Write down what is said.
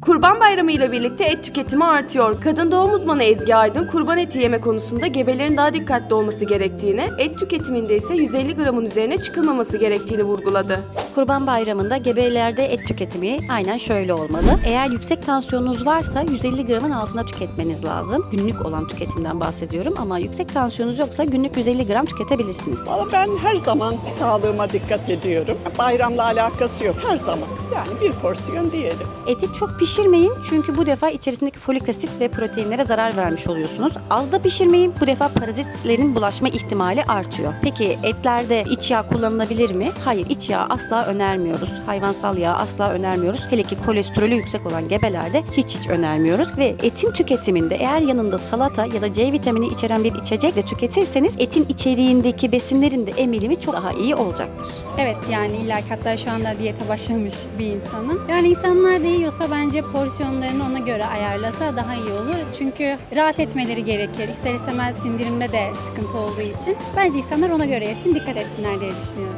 Kurban Bayramı ile birlikte et tüketimi artıyor. Kadın doğum uzmanı Ezgi Aydın kurban eti yeme konusunda gebelerin daha dikkatli olması gerektiğini, et tüketiminde ise 150 gramın üzerine çıkılmaması gerektiğini vurguladı. Kurban Bayramı'nda gebelerde et tüketimi aynen şöyle olmalı. Eğer yüksek tansiyonunuz varsa 150 gramın altında tüketmeniz lazım. Günlük olan tüketimden bahsediyorum ama yüksek tansiyonunuz yoksa günlük 150 gram tüketebilirsiniz. Valla ben her zaman sağlığıma dikkat ediyorum. Bayramla alakası yok her zaman. Yani bir porsiyon diyelim. Eti çok pişirmeyin çünkü bu defa içerisindeki folik asit ve proteinlere zarar vermiş oluyorsunuz. Az da pişirmeyin bu defa parazitlerin bulaşma ihtimali artıyor. Peki etlerde iç yağ kullanılabilir mi? Hayır iç yağ asla önermiyoruz. Hayvansal yağ asla önermiyoruz. Hele ki kolesterolü yüksek olan gebelerde hiç hiç önermiyoruz. Ve etin tüketiminde eğer yanında salata ya da C vitamini içeren bir içecek de tüketirseniz etin içeriğindeki besinlerin de emilimi çok daha iyi olacaktır. Evet yani illa hatta şu anda diyete başlamış bir insanım. Yani insanlar da yiyorsa bence porsiyonlarını ona göre ayarlasa daha iyi olur. Çünkü rahat etmeleri gerekir. İster istemez sindirimde de sıkıntı olduğu için. Bence insanlar ona göre yesin, dikkat etsinler diye düşünüyorum.